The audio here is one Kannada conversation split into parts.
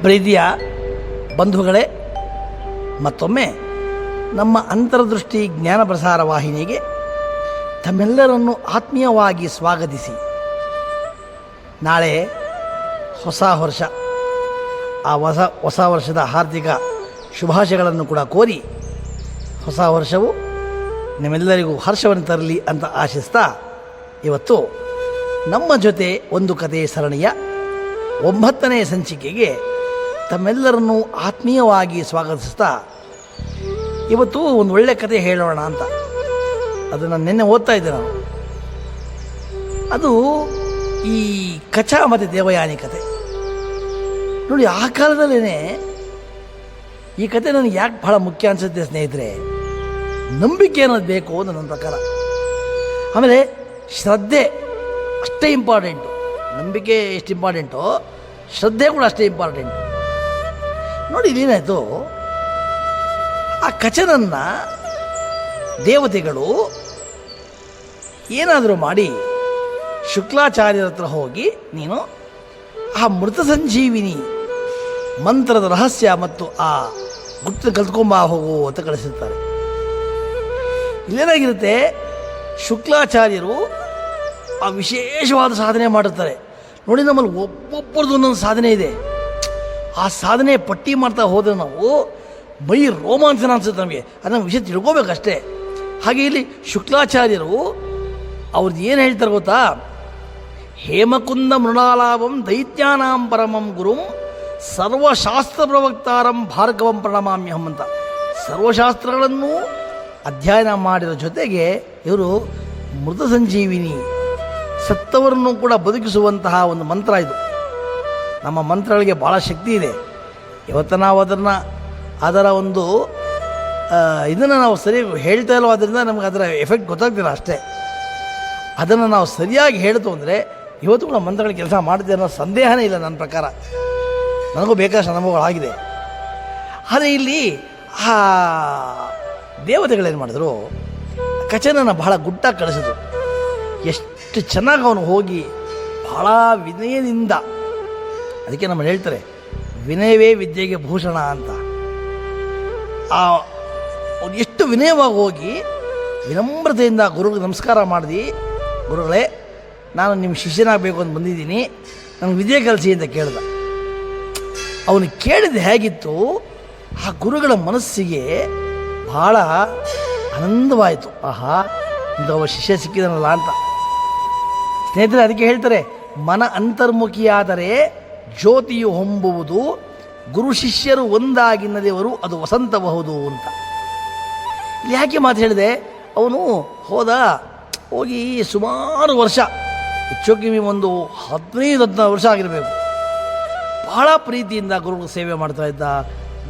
ಪ್ರೀತಿಯ ಬಂಧುಗಳೇ, ಮತ್ತೊಮ್ಮೆ ನಮ್ಮ ಅಂತರ್ದೃಷ್ಟಿ ಜ್ಞಾನ ಪ್ರಸಾರ ವಾಹಿನಿಗೆ ತಮ್ಮೆಲ್ಲರನ್ನು ಆತ್ಮೀಯವಾಗಿ ಸ್ವಾಗತಿಸಿ. ನಾಳೆ ಹೊಸ ವರ್ಷ. ಆ ಹೊಸ ಹೊಸ ವರ್ಷದ ಹಾರ್ದಿಕ ಶುಭಾಶಯಗಳನ್ನು ಕೂಡ ಕೋರಿ ಹೊಸ ವರ್ಷವು ನಿಮ್ಮೆಲ್ಲರಿಗೂ ಹರ್ಷವನ್ನು ತರಲಿ ಅಂತ ಆಶಿಸ್ತಾ ಇವತ್ತು ನಮ್ಮ ಜೊತೆ ಒಂದು ಕಥೆ ಸರಣಿಯ ಒಂಬತ್ತನೇ ಸಂಚಿಕೆಗೆ ತಮ್ಮೆಲ್ಲರನ್ನು ಆತ್ಮೀಯವಾಗಿ ಸ್ವಾಗತಿಸ್ತಾ ಇವತ್ತು ಒಂದು ಒಳ್ಳೆ ಕತೆ ಹೇಳೋಣ ಅಂತ. ಅದನ್ನು ನಿನ್ನೆ ಓದ್ತಾ ಇದ್ದೆ ನಾನು. ಅದು ಈ ಕಚ ಮತ್ತು ದೇವಯಾನಿ ಕತೆ. ನೋಡಿ, ಆ ಕಾಲದಲ್ಲೇ ಈ ಕತೆ ನನಗೆ ಯಾಕೆ ಬಹಳ ಮುಖ್ಯ ಅನಿಸುತ್ತೆ ಸ್ನೇಹಿತರೆ, ನಂಬಿಕೆ ಅನ್ನೋದು ಬೇಕು ನನ್ನ ಪ್ರಕಾರ. ಆಮೇಲೆ ಶ್ರದ್ಧೆ ಅಷ್ಟೇ ಇಂಪಾರ್ಟೆಂಟು ನಂಬಿಕೆ ಎಷ್ಟು ಇಂಪಾರ್ಟೆಂಟು ಶ್ರದ್ಧೆ ಕೂಡ ಅಷ್ಟೇ ಇಂಪಾರ್ಟೆಂಟು ನೋಡಿ ಇದೇನಾಯಿತು ಆ ಕಚನನ್ನ ದೇವತೆಗಳು ಏನಾದರೂ ಮಾಡಿ ಶುಕ್ಲಾಚಾರ್ಯರ ಹತ್ರ ಹೋಗಿ ನೀನು ಆ ಮೃತ ಸಂಜೀವಿನಿ ಮಂತ್ರದ ರಹಸ್ಯ ಮತ್ತು ಆ ಗುಪ್ತ ಕಲ್ತ್ಕೊಂಬ ಹೋಗು ಅಂತ ಕಳಿಸಿರ್ತಾರೆ. ಇಲ್ಲೇನಾಗಿರುತ್ತೆ? ಶುಕ್ಲಾಚಾರ್ಯರು ಆ ವಿಶೇಷವಾದ ಸಾಧನೆ ಮಾಡುತ್ತಾರೆ ನೋಡಿ ನಮ್ಮಲ್ಲಿ ಒಬ್ಬೊಬ್ಬರದ್ದು ಒಂದೊಂದು ಸಾಧನೆ ಇದೆ. ಆ ಸಾಧನೆ ಪಟ್ಟಿ ಮಾಡ್ತಾ ಹೋದರೆ ನಾವು ಮೈ ರೋಮಾಂಚನ ಅನ್ಸುತ್ತೆ ನಮಗೆ. ಅದನ್ನು ವಿಷಯ ತಿಳ್ಕೋಬೇಕಷ್ಟೇ. ಹಾಗೆ ಇಲ್ಲಿ ಶುಕ್ಲಾಚಾರ್ಯರು ಅವ್ರದ್ದು ಏನು ಹೇಳ್ತಾರೆ ಗೊತ್ತಾ? ಹೇಮಕುಂದ ಮೃಣಾಲಾಭಂ ದೈತ್ಯಾನಾಂ ಪರಮಂ ಗುರುಂ ಸರ್ವಶಾಸ್ತ್ರ ಪ್ರವಕ್ತಾರಂ ಭಾರ್ಗವಂ ಪ್ರಣಮಾಮ್ಯಹಂ ಅಂತ. ಸರ್ವಶಾಸ್ತ್ರಗಳನ್ನು ಅಧ್ಯಯನ ಮಾಡಿದ ಜೊತೆಗೆ ಇವರು ಮೃತ ಸಂಜೀವಿನಿ ಸತ್ತವರನ್ನು ಕೂಡ ಬದುಕಿಸುವಂತಹ ಒಂದು ಮಂತ್ರ ಇದು. ನಮ್ಮ ಮಂತ್ರಗಳಿಗೆ ಭಾಳ ಶಕ್ತಿ ಇದೆ. ಇವತ್ತು ನಾವು ಅದನ್ನು, ಅದರ ಒಂದು ಇದನ್ನು ನಾವು ಸರಿ ಹೇಳ್ತಾ ಇಲ್ಲೋ ಅದರಿಂದ ನಮಗೆ ಅದರ ಎಫೆಕ್ಟ್ ಗೊತ್ತಾಗ್ತಿಲ್ಲ ಅಷ್ಟೇ. ಅದನ್ನು ನಾವು ಸರಿಯಾಗಿ ಹೇಳ್ತು ಅಂದರೆ ಇವತ್ತು ಕೂಡ ಮಂತ್ರಗಳ ಕೆಲಸ ಮಾಡಿದೆ ಅನ್ನೋ ಸಂದೇಹನೇ ಇಲ್ಲ ನನ್ನ ಪ್ರಕಾರ. ನನಗೂ ಬೇಕಷ್ಟು ಅನುಭವಗಳಾಗಿದೆ. ಆದರೆ ಇಲ್ಲಿ ಆ ದೇವತೆಗಳೇನು ಮಾಡಿದ್ರು? ಕಚನನ್ನು ಬಹಳ ಗುಟ್ಟಾಗಿ ಕಳಿಸಿದ್ರು. ಎಷ್ಟು ಚೆನ್ನಾಗಿ ಅವನು ಹೋಗಿ ಬಹಳ ವಿನಯದಿಂದ ಅದಕ್ಕೆ ನಮ್ಮನ್ನು ಹೇಳ್ತಾರೆ, ವಿನಯವೇ ವಿದ್ಯೆಗೆ ಭೂಷಣ ಅಂತ. ಆ ಎಷ್ಟು ವಿನಯವಾಗಿ ಹೋಗಿ ವಿನಮ್ರತೆಯಿಂದ ಗುರುಗಳಿಗೆ ನಮಸ್ಕಾರ ಮಾಡಿದಿ, ಗುರುಗಳೇ, ನಾನು ನಿಮ್ಮ ಶಿಷ್ಯನಾಗಬೇಕು ಅಂತ ಬಂದಿದ್ದೀನಿ, ನನಗೆ ವಿದ್ಯೆ ಕಲಿಸಿ ಅಂತ ಕೇಳಿದ. ಅವನು ಕೇಳಿದ ಹೇಗಿತ್ತು, ಆ ಗುರುಗಳ ಮನಸ್ಸಿಗೆ ಭಾಳ ಆನಂದವಾಯಿತು. ಆಹಾ ಇಂಥ ಶಿಷ್ಯ ಸಿಕ್ಕಿದನಲ್ಲ ಅಂತ. ಸ್ನೇಹಿತರೆ, ಅದಕ್ಕೆ ಹೇಳ್ತಾರೆ, ಮನ ಅಂತರ್ಮುಖಿಯಾದರೆ ಜ್ಯೋತಿಯು ಹೊಂಬುವುದು ಗುರು ಶಿಷ್ಯರು ಒಂದಾಗಿನ್ನದೇವರು ಅದು ವಸಂತಬಹುದು ಅಂತ. ಯಾಕೆ ಮಾತು ಹೇಳಿದೆ? ಅವನು ಹೋದ, ಹೋಗಿ ಸುಮಾರು ವರ್ಷ ಹೆಚ್ಚು ಒಂದು ಹದಿನೈದು, ಹದಿನಾರು ವರ್ಷ ಆಗಿರಬೇಕು. ಬಹಳ ಪ್ರೀತಿಯಿಂದ ಗುರುಗಳ ಸೇವೆ ಮಾಡ್ತಾ ಇದ್ದ,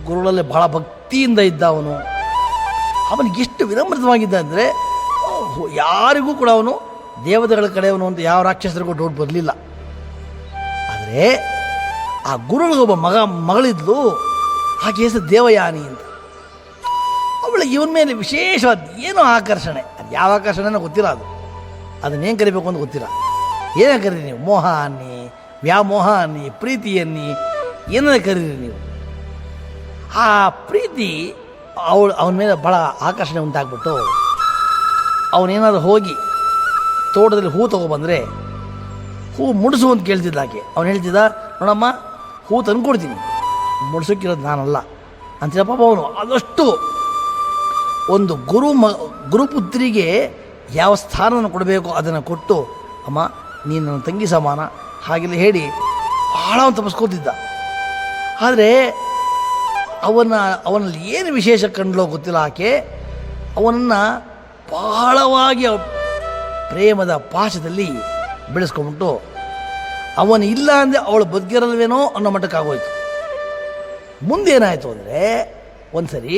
ಗುರುಗಳಲ್ಲಿ ಬಹಳ ಭಕ್ತಿಯಿಂದ ಇದ್ದ ಅವನು. ಅವನಿಗೆ ಎಷ್ಟು ವಿನಮ್ರತವಾಗಿದ್ದ ಅಂದರೆ ಯಾರಿಗೂ ಕೂಡ ಅವನು ದೇವತೆಗಳ ಕಡೆಯವನು ಅಂತ ಯಾವ ರಾಕ್ಷಸರಿಗೂ ಡೌಟ್ ಬರಲಿಲ್ಲ. ಆದರೆ ಆ ಗುರುಗಳಿಗೊಬ್ಬ ಮಗ ಮಗಳಿದ್ಲು. ಆಕೆ ಹೆಸರು ದೇವಯಾನಿ ಅಂತ. ಅವಳಿಗೆ ಇವನ ಮೇಲೆ ವಿಶೇಷವಾದ ಏನು ಆಕರ್ಷಣೆ. ಅದು ಯಾವ ಆಕರ್ಷಣೆನೋ ಗೊತ್ತಿಲ್ಲ ಅದು. ಅದನ್ನೇನು ಕರಿಬೇಕು ಅಂತ ಗೊತ್ತಿಲ್ಲ. ಏನೇ ಕರೀರಿ ನೀವು? ಮೋಹ ಅನ್ನಿ, ವ್ಯಾಮೋಹ ಅನ್ನಿ, ಪ್ರೀತಿ ಅನ್ನಿ ಏನೇ ಕರೀರಿ ನೀವು? ಆ ಪ್ರೀತಿ ಅವಳು, ಅವನ ಮೇಲೆ ಭಾಳ ಆಕರ್ಷಣೆ ಉಂಟಾಗ್ಬಿಟ್ಟು ಅವನೇನಾದರೂ ಹೋಗಿ ತೋಟದಲ್ಲಿ ಹೂ ತೊಗೊಬಂದರೆ ಹೂ ಮುಡಿಸು ಅಂತ ಕೇಳ್ತಿದ್ದ ಆಕೆ. ಅವನು ಹೇಳ್ತಿದ್ದ, ನೋಡಮ್ಮ ಹೂ ತಂದ್ಕೊಡ್ತೀನಿ ಮುಡ್ಸೋಕ್ಕಿರೋದು ನಾನಲ್ಲ. ಅಂತೀರ ಪಾಪ ಅವನು. ಆದಷ್ಟು ಒಂದು ಗುರು ಮ ಗುರುಪುತ್ರಿಗೆ ಯಾವ ಸ್ಥಾನವನ್ನು ಕೊಡಬೇಕು ಅದನ್ನು ಕೊಟ್ಟು, ಅಮ್ಮ, ನೀನು ನನ್ನ ತಂಗಿ ಸಮಾನ. ಹಾಗೆಲ್ಲ ಹೇಳಿ ಭಾಳ ಅವನು ತಪ್ಪಿಸ್ಕೋತಿದ್ದ. ಆದರೆ ಅವನ, ಅವನಲ್ಲಿ ಏನು ವಿಶೇಷ ಕಂಡ್ಲೋ ಗೊತ್ತಿಲ್ಲ ಆಕೆ. ಅವನನ್ನು ಬಹಳವಾಗಿ ಪ್ರೇಮದ ಪಾಶದಲ್ಲಿ ಬೆಳೆಸ್ಕೊಂಬಿಟ್ಟು ಅವನು ಇಲ್ಲ ಅಂದರೆ ಅವಳು ಬದುಕಿರಲ್ವೇನೋ ಅನ್ನೋ ಮಟ್ಟಕ್ಕೆ ಆಗೋಯ್ತು. ಮುಂದೇನಾಯಿತು ಅಂದರೆ ಒಂದು ಸರಿ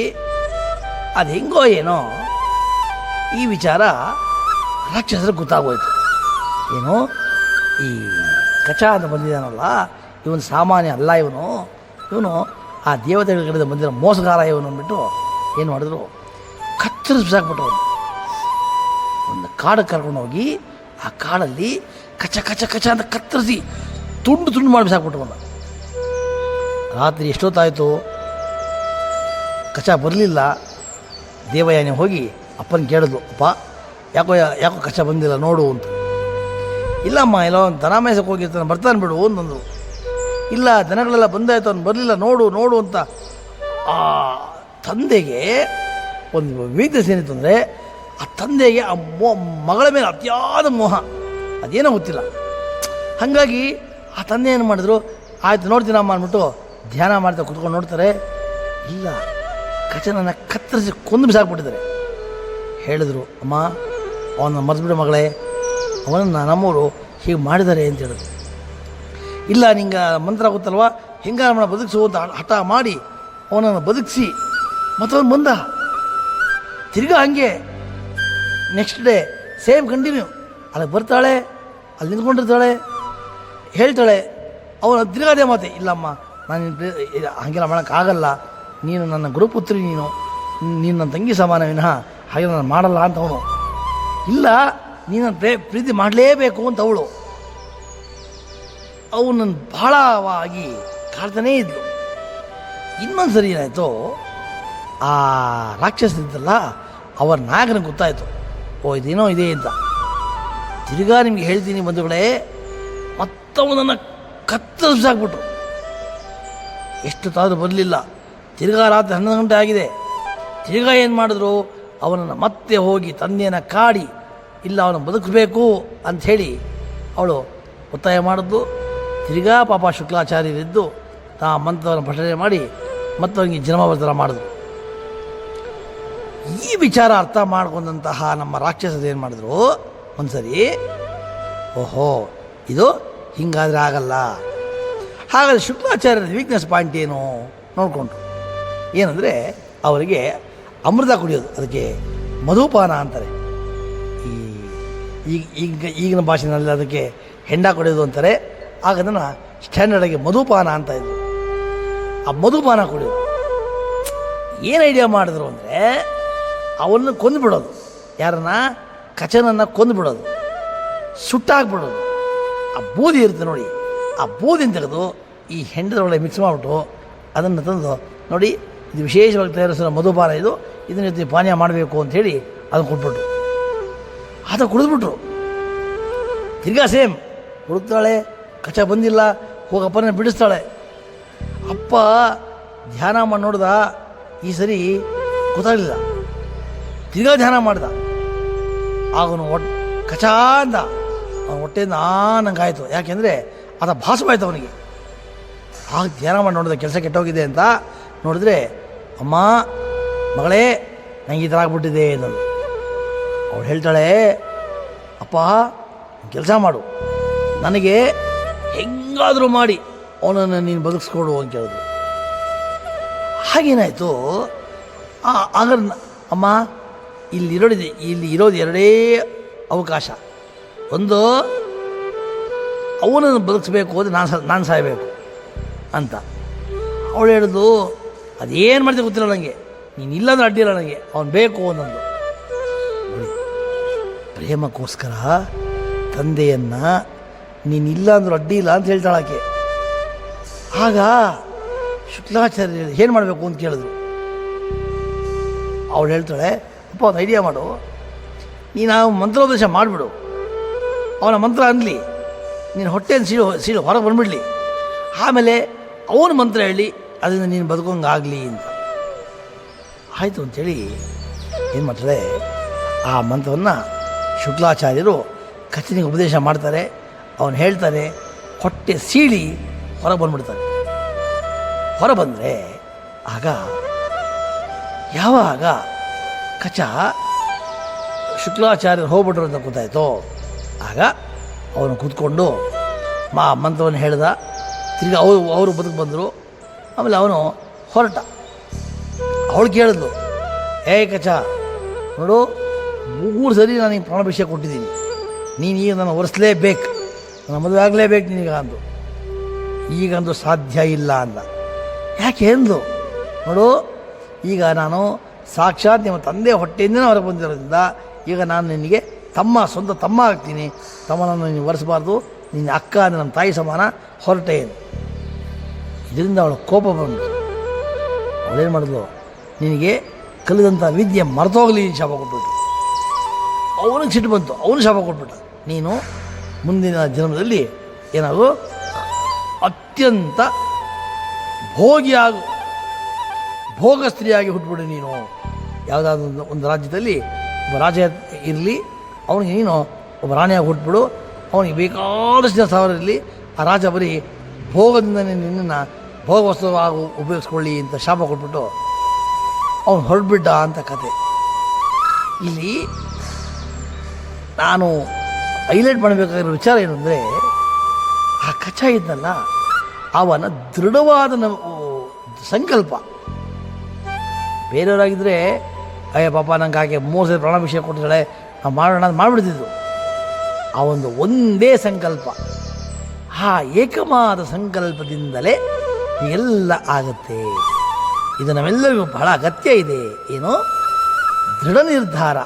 ಅದು ಹೆಂಗೋ ಏನೋ ಈ ವಿಚಾರ ರಾಕ್ಷಸರಿಗೆ ಗೊತ್ತಾಗೋಯ್ತು. ಏನು ಈ ಕಚ ಅಂತ ಬಂದಿದ್ದಾನಲ್ಲ, ಇವನು ಸಾಮಾನ್ಯ ಅಲ್ಲ ಇವನು. ಇವನು ಆ ದೇವತೆಗಳ ಕಡೆ ಬಂದಿರೋ ಮೋಸಗಾರ ಇವನು ಅಂದ್ಬಿಟ್ಟು ಏನು ಮಾಡಿದ್ರು ಕತ್ತರಿಸಿ ಬಿಸಾಕ್ಬಿಟ್ರು ಅವನು ಒಂದು ಕಾಡು ಕರ್ಕೊಂಡೋಗಿ ಆ ಕಾಡಲ್ಲಿ ಕಚ ಕಚ ಕಚ ಅಂತ ಕತ್ತರಿಸಿ ತುಂಡು ತುಂಡು ಮಾಡಿ ಅವನ್ನ ರಾತ್ರಿ ಎಷ್ಟೊತ್ತಾಯಿತು, ಕಚ ಬರಲಿಲ್ಲ. ದೇವಯಾನಿ ಹೋಗಿ ಅಪ್ಪನ ಕೇಳಿದ್ಲು, ಅಪ್ಪ, ಯಾಕೋ ಯಾಕೋ ಕಚ ಬಂದಿಲ್ಲ, ನೋಡು ಅಂತ. ಇಲ್ಲಮ್ಮ, ಎಲ್ಲೋ ಒಂದು ದನ ಮೇಸಕ್ಕೆ ಹೋಗಿರ್ತಾನೆ ಬರ್ತಾನೆ ಬಿಡು ಅಂತಂದರು ಇಲ್ಲ, ದನಗಳೆಲ್ಲ ಬಂದಾಯ್ತು, ಅವ್ನು ಬರಲಿಲ್ಲ, ನೋಡು ನೋಡು ಅಂತ. ಆ ತಂದೆಗೆ ಒಂದು ವೀಕ್ನೆಸ್ ಏನಿತ್ತು ಅಂದರೆ, ಆ ತಂದೆಗೆ ಆ ಮೋ, ಮಗಳ ಮೇಲೆ ಅತಿಯಾದ ಮೋಹ. ಅದೇನೋ ಗೊತ್ತಿಲ್ಲ. ಹಾಗಾಗಿ ಆ ತಂದೆ ಏನು ಮಾಡಿದ್ರು? ಆಯ್ತು ನೋಡ್ತೀನಮ್ಮ ಅಂದ್ಬಿಟ್ಟು ಧ್ಯಾನ ಮಾಡ್ತಾ ಕುತ್ಕೊಂಡು ನೋಡ್ತಾರೆ. ಇಲ್ಲ, ಕಚನನ್ನು ಕತ್ತರಿಸಿ ಕೊಂದು ಬಿಸಾಕ್ಬಿಟ್ಟಿದ್ದಾರೆ. ಹೇಳಿದ್ರು, ಅಮ್ಮ ಅವನ ಮರೆತುಬಿಡು ಮಗಳೇ. ಅವನನ್ನು ನಮ್ಮವರು ಹೀಗೆ ಮಾಡಿದ್ದಾರೆ ಅಂತ ಹೇಳಿದ್ರು. ಇಲ್ಲ, ನಿಂಗೆ ಮಂತ್ರ ಗೊತ್ತಲ್ವಾ? ಹೆಂಗಾರ ಮಾಡ ಬದುಕಿಸು ಅಂತ ಹಠ ಮಾಡಿ ಅವನನ್ನು ಬದುಕಿಸಿ ಮತ್ತವನು ಬಂದ ತಿರ್ಗಾ ಹಂಗೆ ನೆಕ್ಸ್ಟ್ ಡೇ ಸೇಮ್ ಕಂಟಿನ್ಯೂ ಅಲ್ಲಿಗೆ ಬರ್ತಾಳೆ, ಅಲ್ಲಿ ನಿಂತ್ಕೊಂಡಿರ್ತಾಳೆ, ಹೇಳ್ತಾಳೆ, ಅವನು ತಿರುಗಾದೆ ಮಾತೆ. ಇಲ್ಲಮ್ಮ, ನಾನು ಹಾಗೆಲ್ಲ ಮಾಡೋಕ್ಕಾಗಲ್ಲ ನೀನು ನನ್ನ ಗುರುಪುತ್ರಿ ನೀನು. ನೀನು ನನ್ನ ತಂಗಿ ಸಮಾನ ವಿನಃ. ಹಾಗೆ ನಾನು ಮಾಡಲ್ಲ ಅಂತ ಅವನು. ಇಲ್ಲ, ನೀನು ಪ್ರೇ, ಪ್ರೀತಿ ಮಾಡಲೇಬೇಕು ಅಂತ ಅವಳು. ಅವನನ್ನು ಬಹಳವಾಗಿ ಕಾಡ್ತಾನೇ ಇದ್ಲು. ಇನ್ನೊಂದು ಸರಿ ಏನಾಯಿತು, ಆ ರಾಕ್ಷಸ ಇದ್ದಲ್ಲ, ಅವರ ನಾಯಕನಿಗೆ ಗೊತ್ತಾಯಿತು. ಓ, ಇದೇನೋ ಇದೆ ಅಂತ. ತಿರ್ಗಾ ನಿಮಗೆ ಹೇಳ್ತೀನಿ ಬಂಧುಗಳೇ ಮತ್ತವನನ್ನು ಕತ್ತರಿಸಾಕ್ಬಿಟ್ರು ಎಷ್ಟು ತಾದರೂ ಬರಲಿಲ್ಲ ತಿರುಗಾ ರಾತ್ರಿ ಹನ್ನೊಂದು ಗಂಟೆ ಆಗಿದೆ. ತಿರುಗಾ ಏನು ಮಾಡಿದ್ರು? ಅವನನ್ನು ಮತ್ತೆ ಹೋಗಿ ತಂದೆಯನ್ನು ಕಾಡಿ, ಇಲ್ಲ ಅವನು ಬದುಕಬೇಕು ಅಂಥೇಳಿ ಅವಳು ಒತ್ತಾಯ ಮಾಡಿದ್ದು. ತಿರ್ಗಾ ಪಾಪ ಶುಕ್ಲಾಚಾರ್ಯರಿದ್ದು ತಾ ಮಂತ್ರವನ್ನು ಭಟನೆ ಮಾಡಿ ಮತ್ತವನಿಗೆ ಜನ್ಮವರ್ಧನ ಮಾಡಿದ್ರು. ಈ ವಿಚಾರ ಅರ್ಥ ಮಾಡಿಕೊಂಡಂತಹ ನಮ್ಮ ರಾಕ್ಷಸರು ಏನು ಮಾಡಿದ್ರು? ಒಂದ್ಸರಿ? ಓಹೋ, ಇದು ಹಿಂಗಾದ್ರೆ ಆಗಲ್ಲ. ಹಾಗಾದರೆ ಶುಕ್ಲಾಚಾರ್ಯರ ವೀಕ್ನೆಸ್ ಪಾಯಿಂಟ್ ಏನು? ನೋಡಿಕೊಂಡು ಏನಂದರೆ, ಅವರಿಗೆ ಅಮೃತ ಕುಡಿಯೋದು, ಅದಕ್ಕೆ ಮಧುಪಾನ ಅಂತಾರೆ. ಈ ಈಗ ಈಗ, ಈಗಿನ ಭಾಷೆನಲ್ಲಿ ಅದಕ್ಕೆ ಹೆಂಡ ಕುಡಿಯೋದು ಅಂತಾರೆ. ಆಗ ಅದನ್ನು ಸ್ಟ್ಯಾಂಡರ್ಡಾಗಿ ಮಧುಪಾನ ಅಂತ ಇದ್ರು. ಆ ಮಧುಪಾನ ಕುಡಿಯೋದು. ಏನು ಐಡಿಯಾ ಮಾಡಿದ್ರು ಅಂದರೆ ಅವನ್ನ ಕೊಂದುಬಿಡೋದು. ಯಾರನ್ನ? ಕಚನನ್ನು ಕೊಂದುಬಿಡೋದು ಸುಟ್ಟಾಕ್ಬಿಡೋದು ಆ ಬೂದಿ ಇರುತ್ತೆ ನೋಡಿ. ಆ ಬೂದಿನ ತೆಗೆದು ಈ ಹೆಂಡದೊಳಗೆ ಮಿಕ್ಸ್ ಮಾಡಿಬಿಟ್ಟು ಅದನ್ನು ತಂದು ನೋಡಿ, ಇದು ವಿಶೇಷವಾಗಿ ತಯಾರಿಸಿದ ಮಧುಪಾನ ಇದು, ಇದನ್ನ ಜೊತೆ ಪಾನೀಯ ಮಾಡಬೇಕು ಅಂಥೇಳಿ ಅದನ್ನು ಕೊಟ್ಬಿಟ್ರು. ಅದು ಕುಡಿದ್ಬಿಟ್ರು. ತಿರ್ಗಾ ಸೇಮ್, ಹುಡುಕ್ತಾಳೆ, ಕಚ ಬಂದಿಲ್ಲ ಹೋಗಪ್ಪನ ಬಿಡಿಸ್ತಾಳೆ. ಅಪ್ಪ, ಧ್ಯಾನ ಮಾಡಿ ನೋಡ್ದ, ಈ ಸರಿ ಗೊತ್ತಾಗಲಿಲ್ಲ. ತಿರ್ಗಾ ಧ್ಯಾನ ಮಾಡ್ದ. ಅವನು ಒಟ್ ಕಚಾ ಅಂದ ಅವನ ಹೊಟ್ಟೆಯಿಂದ ಆನಂಗಾಯಿತು ನಂಗಾಯ್ತು ಯಾಕೆಂದರೆ ಅದ ಭಾಸವಾಯ್ತು ಅವನಿಗೆ. ಆಗ ಧ್ಯಾನ ಮಾಡಿ ನೋಡಿದ ಕೆಲಸ ಕೆಟ್ಟೋಗಿದೆ ಅಂತ ನೋಡಿದ್ರೆ, ಅಮ್ಮ, ಮಗಳೇ, ನಂಗೆ ಈ ಥರ ಆಗ್ಬಿಟ್ಟಿದೆ ಅವಳು ಹೇಳ್ತಾಳೆ, ಅಪ್ಪ ಕೆಲಸ ಮಾಡು. ನನಗೆ ಹೆಂಗಾದರೂ ಮಾಡಿ, ಅವನನ್ನು ನೀನು ಬದುಕಿಸ್ಕೊಡು ಅಂತ ಕೇಳಿದ್ರು ಹಾಗೇನಾಯಿತು? ಆಗ ಅಮ್ಮ ಇಲ್ಲಿ ಇರೋದಿದೆ, ಇಲ್ಲಿ ಇರೋದು ಎರಡೇ ಅವಕಾಶ. ಒಂದು, ಅವನನ್ನು ಬದುಕಿಸ್ಬೇಕು ಅಂದರೆ ನಾನು ನಾನು ಸಾಯಬೇಕು ಅಂತ. ಅವಳು ಹೇಳಿದ್ಲು ಅದೇನು ಮಾಡಿದೆ ಗೊತ್ತಿಲ್ಲ ನನಗೆ ನೀನು ಇಲ್ಲಾಂದ್ರೆ ಅಡ್ಡಿಲ್ಲ ನನಗೆ ಅವನು ಬೇಕು ಅನ್ನೋದು. ಪ್ರೇಮಕ್ಕೋಸ್ಕರ ತಂದೆಯನ್ನು ನೀನಿಲ್ಲ ಅಂದ್ರೂ ಅಡ್ಡಿ ಇಲ್ಲ ಅಂತ ಹೇಳ್ತಾಳೆ ಆಕೆ. ಆಗ ಶುಕ್ಲಾಚಾರ್ಯ ಏನು ಮಾಡಬೇಕು? ಅಂತ ಕೇಳಿದ್ರು. ಅವಳು ಹೇಳ್ತಾಳೆ ಅಪ್ಪ ಒಂದು ಐಡಿಯಾ ಮಾಡು. ನೀನು ಆ ಮಂತ್ರೋಪದೇಶ ಮಾಡಿಬಿಡು. ಅವನ ಮಂತ್ರ ಅನ್ನಲಿ ನೀನು ಹೊಟ್ಟೆನ ಸೀಳು ಸೀಳು ಹೊರಗೆ ಬಂದ್ಬಿಡಲಿ. ಆಮೇಲೆ ಅವನ ಮಂತ್ರ ಹೇಳಿ ಅದರಿಂದ ನೀನು ಬದುಕೋಂಗಾಗಲಿ ಅಂತ. ಆಯಿತು ಅಂಥೇಳಿ ಏನು ಮಾಡ್ತಾರೆ, ಆ ಮಂತ್ರವನ್ನು ಶುಕ್ಲಾಚಾರ್ಯರು ಕಚನಿಗೆ ಉಪದೇಶ ಮಾಡ್ತಾರೆ. ಅವನು ಹೇಳ್ತಾನೆ ಹೊಟ್ಟೆ ಸೀಳಿ ಹೊರಗೆ ಬಂದ್ಬಿಡ್ತಾನೆ ಹೊರ ಬಂದರೆ ಆಗ, ಯಾವಾಗ ಕಚ ಶುಕ್ಲಾಚಾರ್ಯರು ಹೋಗ್ಬಿಟ್ರು ಅಂತ ಗೊತ್ತಾಯ್ತು. ಆಗ ಅವನು ಕೂತ್ಕೊಂಡು ಮಾ ಮಂತ್ರವನ್ನು ಹೇಳ್ದ. ತಿರ್ಗಿ ಅವರು ಅವರು ಬದುಕು ಬಂದರು. ಆಮೇಲೆ ಅವನು ಹೊರಟ. ಅವಳು ಕೇಳಿದ್ಲು, ಏ ಕಚ ನೋಡು, ಮೂರು ಸರಿ ನಾನು ಈ ಪ್ರಾಣಭಿಷೇಕ ಕೊಟ್ಟಿದ್ದೀನಿ. ನೀನು ಈಗ ನಾನು ಒರೆಸಲೇಬೇಕು. ನನ್ನ ಮದುವೆ ಆಗಲೇಬೇಕು ನೀನೀಗ ಅಂದು ಈಗಂದು ಸಾಧ್ಯ ಇಲ್ಲ ಅಂದ. ಯಾಕೆ ಎಂದು ನೋಡು, ಈಗ ನಾನು ಸಾಕ್ಷಾತ್ ನಿಮ್ಮ ತಂದೆ ಹೊಟ್ಟೆಯಿಂದನೇ ಹೊರಗೆ ಬಂದಿರೋದ್ರಿಂದ ಈಗ ನಾನು ನಿನಗೆ ತಮ್ಮ, ಸ್ವಂತ ತಮ್ಮ ಆಗ್ತೀನಿ. ತಮ್ಮನನ್ನು ನೀನು ಒರೆಸಬಾರ್ದು. ನಿನ್ನ ಅಕ್ಕ ಅಂದರೆ ನಮ್ಮ ತಾಯಿ ಸಮಾನ ಹೊರಟೆ ಇದರಿಂದ ಅವಳ ಕೋಪ ಬಂದು ಅವಳೇನು ಮಾಡಿದ್ಲು? ನಿನಗೆ ಕಲಿದಂಥ ವಿದ್ಯೆ ಮರೆತೋಗಲಿ ಶಾಪ ಕೊಟ್ಬಿಟ್ಟು ಅವನಿಗೆ ಸಿಟ್ಟು ಬಂತು, ಅವನು ಶಾಪ ಕೊಟ್ಬಿಟ್ಟ ನೀನು ಮುಂದಿನ ಜನ್ಮದಲ್ಲಿ ಏನಾದರೂ ಅತ್ಯಂತ ಭೋಗಿಯಾಗು. ಭೋಗ ಸ್ತ್ರೀಯಾಗಿ ಹುಟ್ಬಿಡು ನೀನು. ಯಾವುದಾದ್ರು ಒಂದು ರಾಜ್ಯದಲ್ಲಿ ಒಬ್ಬ ರಾಜ ಇರಲಿ, ಅವನಿಗೆ ನೀನು ಒಬ್ಬ ರಾಣಿಯಾಗಿ ಹುಟ್ಬಿಡು. ಅವನಿಗೆ ಬೇಕಾದಷ್ಟು ಜನ ಸಾವಿರ ಇರಲಿ ಆ ರಾಜ ಬರೀ ಭೋಗದಿಂದ ನಿನ್ನನ್ನು ಭೋಗ ವಸ್ತುವಾಗಿ ಉಪಯೋಗಿಸ್ಕೊಳ್ಳಿ ಅಂತ ಶಾಪ ಕೊಟ್ಬಿಟ್ಟು ಅವನು ಹೊರಡ್ಬಿಟ್ಟ ಅಂತ ಕತೆ. ಇಲ್ಲಿ ನಾನು ಹೈಲೈಟ್ ಮಾಡಬೇಕಾಗಿರೋ ವಿಚಾರ ಏನು ಅಂದರೆ, ಆ ಕಚ ಇದ್ದಲ್ಲ ಅವನ ದೃಢವಾದ ಸಂಕಲ್ಪ. ಬೇರೆಯವರಾಗಿದ್ದರೆ ಅಯ್ಯ ಪಾಪ, ನಂಗೆ ಹಾಗೆ ಮೂರು ಸರಿ ಪ್ರಾಣಾಭಿಷೇಕ ಕೊಟ್ಟಿದ್ದಾಳೆ ನಾವು ಮಾಡೋಣ ಅಂತ ಮಾಡಿಬಿಡ್ತಿದ್ರು. ಆ ಒಂದು ಒಂದೇ ಸಂಕಲ್ಪ. ಆ ಏಕಮಾದ ಸಂಕಲ್ಪದಿಂದಲೇ ಎಲ್ಲ ಆಗುತ್ತೆ. ಇದು ನಮ್ಮೆಲ್ಲರಿಗೂ ಬಹಳ ಅಗತ್ಯ ಇದೆ. ಏನು? ದೃಢ ನಿರ್ಧಾರ.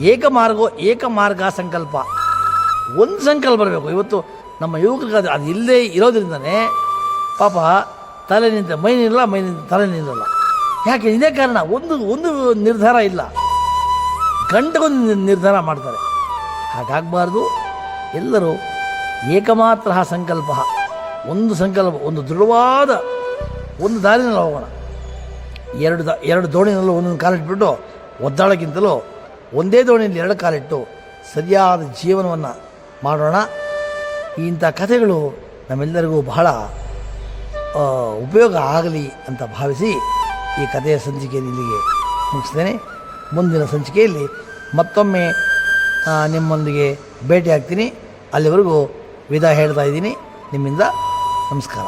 ಏಕಮಾರ್ಗೋ ಏಕಮಾರ್ಗ ಸಂಕಲ್ಪ. ಒಂದು ಸಂಕಲ್ಪ ಬರಬೇಕು ಇವತ್ತು ನಮ್ಮ ಯುವಕರಿಗೆ ಅದು ಇಲ್ಲದೆ ಇರೋದ್ರಿಂದನೇ ಪಾಪ ತಲೆ ನಿಂತ ಮೈ ನಿಲ್ಲ ಮೈ ನಿಂತ ತಲೆ ನಿಲ್ಲಲ್ಲ. ಯಾಕೆ ಇದೇ ಕಾರಣ? ಒಂದು ಒಂದು ನಿರ್ಧಾರ ಇಲ್ಲ. ಗಂಟೆಗೊಂದು ನಿರ್- ನಿರ್ಧಾರ ಮಾಡ್ತಾರೆ. ಹಾಗಾಗಬಾರ್ದು. ಎಲ್ಲರೂ ಏಕಮಾತ್ರ ಸಂಕಲ್ಪ. ಒಂದು ಸಂಕಲ್ಪ, ಒಂದು ದೃಢವಾದ ಒಂದು ದಾರಿನಲ್ಲಿ ಹೋಗೋಣ. ಎರಡು ದ, ಎರಡು ದೋಣಿನಲ್ಲೂ ಒಂದೊಂದು ಕಾಲಿಟ್ಬಿಟ್ಟು ಒದ್ದಾಳಕ್ಕಿಂತಲೂ ಒಂದೇ ದೋಣಿಯಲ್ಲಿ ಎರಡು ಕಾಲಿಟ್ಟು ಸರಿಯಾದ ಜೀವನವನ್ನು ಮಾಡೋಣ. ಇಂಥ ಕಥೆಗಳು ನಮ್ಮೆಲ್ಲರಿಗೂ ಬಹಳ ಉಪಯೋಗ ಆಗಲಿ ಅಂತ ಭಾವಿಸಿ ಈ ಕಥೆಯ ಸಂಚಿಕೆಯಲ್ಲಿ ಇಲ್ಲಿಗೆ ಮುಗಿಸ್ತೇನೆ ಮುಂದಿನ ಸಂಚಿಕೆಯಲ್ಲಿ ಮತ್ತೊಮ್ಮೆ ನಿಮ್ಮೊಂದಿಗೆ ಭೇಟಿ ಆಗ್ತೀನಿ ಅಲ್ಲಿವರೆಗೂ ವಿಧ ಹೇಳ್ತಾ ಇದ್ದೀನಿ. ನಿಮ್ಮಿಂದ ನಮಸ್ಕಾರ.